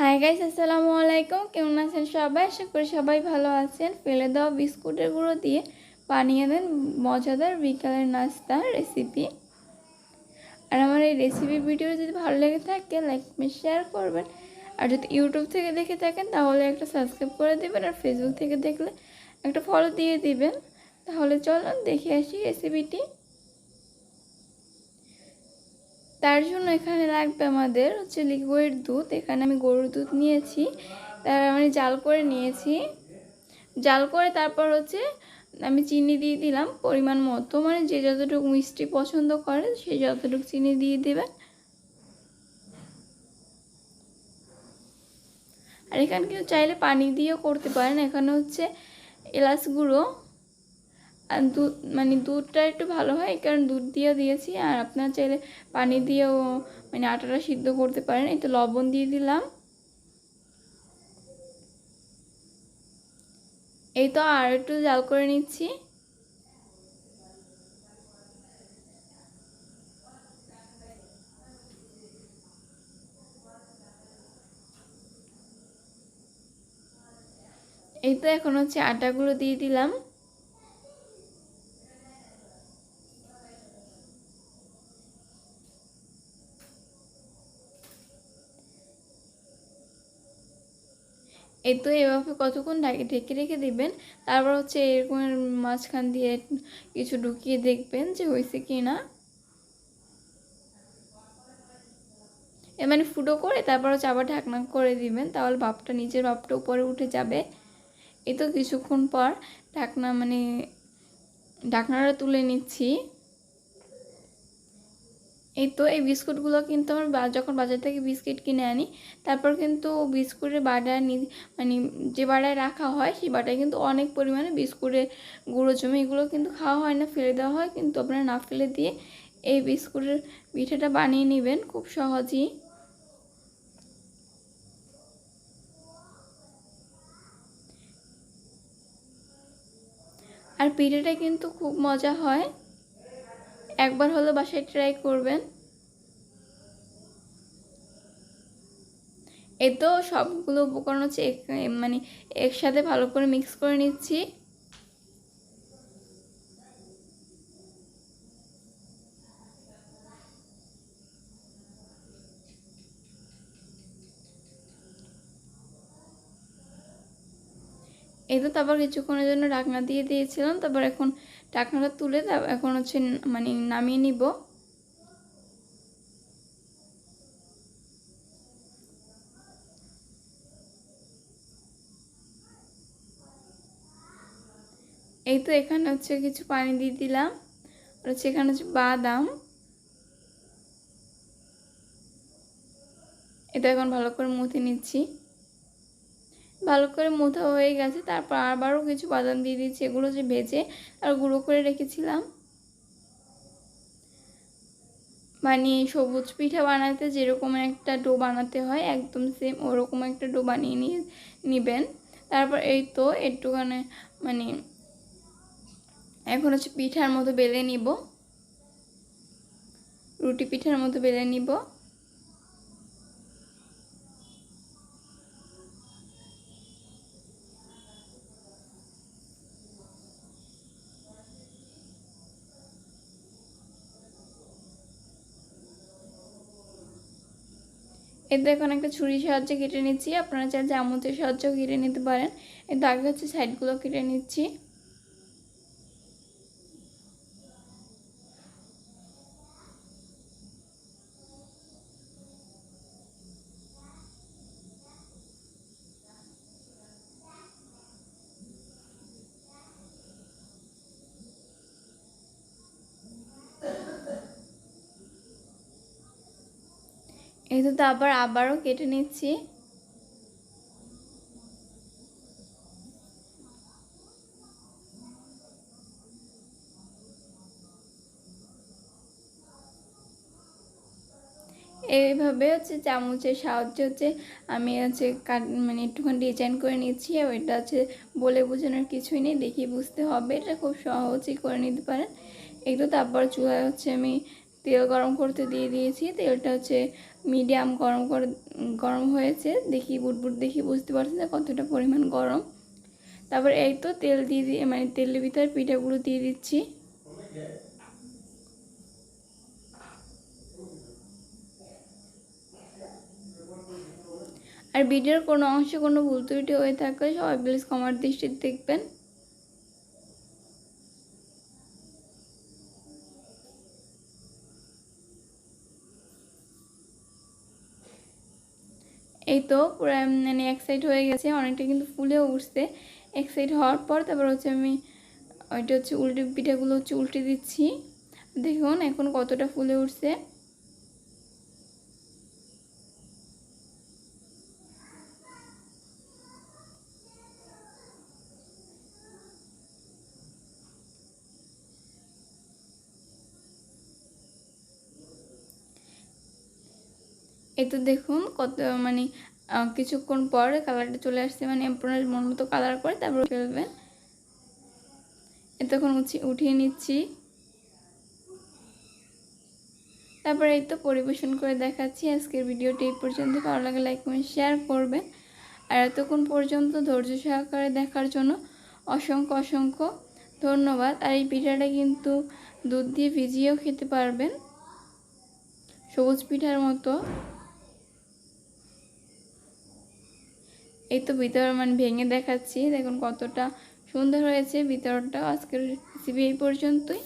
Hi guys আসসালামু আলাইকুম। কেমন আছেন সবাই? আশা করি সবাই ভালো আছেন। ফেলে দেওয়া বিস্কুটের গুঁড়ো দিয়ে বানিয়ে দেন মজাদার বিকালের নাস্তা রেসিপি আর আমার এই রেসিপি ভিডিও যদি ভালো লেগে থাকে লাইক শেয়ার করবেন। আর যদি ইউটিউব থেকে দেখে থাকেন, তাহলে একটা সাবস্ক্রাইব করে দেবেন। আর ফেসবুক থেকে দেখলে একটা ফলো দিয়ে দিবেন। তাহলে চলুন, দেখে আসি রেসিপিটি তার জন্য এখানে লাগবে আমাদের হচ্ছে লিকুইড দুধ। এখানে আমি গরুর দুধ নিয়েছি। তার আমি জাল করে নিয়েছি। জাল করে তারপর হচ্ছে আমি চিনি দিয়ে দিলাম পরিমাণ মতো। মানে যে যতটুকু মিষ্টি পছন্দ করে সে যতটুকু চিনি দিয়ে দেবেন। আর এখানে কেউ চাইলে পানি দিয়েও করতে পারেন। এখানে হচ্ছে এলাচ গুঁড়ো দুধ মানে দুধটা একটু ভালো হয় কারণ দুধ দিয়েও দিয়েছি। আর আপনারা চাইলে পানি দিয়েও মানে আটাটা সিদ্ধ করতে পারেন। এই তো লবণ দিয়ে দিলাম। এই তো আর একটু জাল করে নিচ্ছি। এই তো এখন হচ্ছে আটাগুলো দিয়ে দিলাম। এই তো এভাবে কতক্ষণ ঢাকে, ঢেকে রেখে দিবেন, তারপর হচ্ছে এরকম মাঝখান দিয়ে কিছু ঢুকিয়ে দেখবেন যে হয়েছে কি না এ মানে ফুটো করে তারপর হচ্ছে আবার ঢাকনা করে দিবেন, তাহলে ভাপটা নিচের ভাপটা উপরে উঠে যাবে। এই তো কিছুক্ষণ পর ঢাকনা মানে ঢাকনাটা তুলে নিচ্ছি। এই তো এই বিস্কুটগুলো কিন্তু আমার যখন বাজার থেকে বিস্কিট কিনে আনি, তারপর কিন্তু বিস্কুটের বাটায় মানে যে বাটায় রাখা হয়, সেই বাটায় কিন্তু অনেক পরিমাণে বিস্কুটের গুঁড়ো জমে। এগুলো কিন্তু খাওয়া হয় না, ফেলে দেওয়া হয়। কিন্তু আপনারা না ফেলে দিয়ে এই বিস্কুটের পিঠাটা বানিয়ে নেবেন খুব সহজেই। আর পিঠাটা কিন্তু খুব মজা হয়। একবার হলো বাসায় ট্রাই করবেন। এ তো সবগুলো উপকরণ হচ্ছে মানে একসাথে ভালো করে মিক্স করে নিচ্ছি। এই তো তারপর কিছুক্ষণের জন্য ঢাকনা দিয়ে দিয়েছিলাম, তারপর এখন ঢাকনাটা তুলে এখন হচ্ছে মানে নামিয়ে নিব। এই তো এখানে হচ্ছে কিছু পানি দিয়ে দিলাম, আর হচ্ছে এখানে হচ্ছে বাদাম। এটা এখন ভালো করে মুথে নিচ্ছি। ভালো করে মোথা হয়ে গেছে, তারপর আবারও কিছু বাদাম দিয়ে দিচ্ছি, এগুলো যে ভেজে আর গুঁড়ো করে রেখেছিলাম। মানে সবুজ পিঠা বানাতে যেরকম একটা ডো বানাতে হয়, একদম সেম ওরকম একটা ডো বানিয়ে নিয়ে নেবেন। তারপর এই তো একটুখানে মানে এখন হচ্ছে পিঠার মতো বেলে নিব, রুটি পিঠার মতো বেলে নিব। এতে এখন একটা ছুরির সাহায্যে কেটে নিচ্ছি। আপনারা চাই চামচের সাহায্যেও কেটে নিতে পারেন। এতে আগে হচ্ছে সাইডগুলো কেটে নিচ্ছি। এই তো আবার, আবারও কেটে নিচ্ছি। এইভাবে হচ্ছে চামচের সাহায্যে হচ্ছে আমি হচ্ছে কাট মানে একটুখানি ডিজাইন করে নিচ্ছি। আর এটা হচ্ছে বলে বোঝানোর কিছুই নেই দেখি বুঝতে হবে। এটা খুব সহজেই করে নিতে পারেন। একটু তারপর চুলায় হচ্ছে আমি তেল গরম করতে দিয়ে দিয়েছি। তেলটা হচ্ছে মিডিয়াম গরম করে, গরম হয়েছে। দেখি, বুটবুট দেখি, বুঝতে পারছি যে কতটা পরিমাণ গরম। তারপর এই তো তেল দিয়ে দিয়ে মানে তেলের ভিতরে পিঠাগুলো দিয়ে দিচ্ছি। আর ভিডিওর কোনো অংশে কোনো ভুল ত্রুটি হয়ে থাকলে সবাই প্লিজ কমার দৃষ্টিতে দেখবেন। এই তো মানে এক সাইড হয়ে গেছে, অনেকটা কিন্তু ফুলেও উঠছে। এক সাইড হওয়ার পর তারপর হচ্ছে আমি ওইটা হচ্ছে উল্টে পিঠাগুলো হচ্ছে উল্টে দিচ্ছি। দেখুন এখন কতটা ফুলে উঠছে। এই তো দেখুন কত মানে কিছুক্ষণ পর কালারটা চলে আসছে মানে আপনার মন মতো কালার করে তারপর ফেলবেন। এতক্ষণ উঠি, উঠিয়ে নিচ্ছি। তারপরে এই তো পরিবেশন করে দেখাচ্ছি। আজকের ভিডিওটি এই পর্যন্ত। ভালো লাগে লাইক, কমেন্ট, শেয়ার করবেন। আর এতক্ষণ পর্যন্ত ধৈর্য সহকারে দেখার জন্য অসংখ্য অসংখ্য ধন্যবাদ। আর এই পিঠাটা কিন্তু দুধ দিয়ে ভিজিয়েও খেতে পারবেন। সবুজ পিঠার মতো। এই তো ভিতর মানে ভেঙে দেখাচ্ছি। দেখুন কতটা সুন্দর হয়েছে ভিতরটা আজকের রেসিপি এই পর্যন্তই।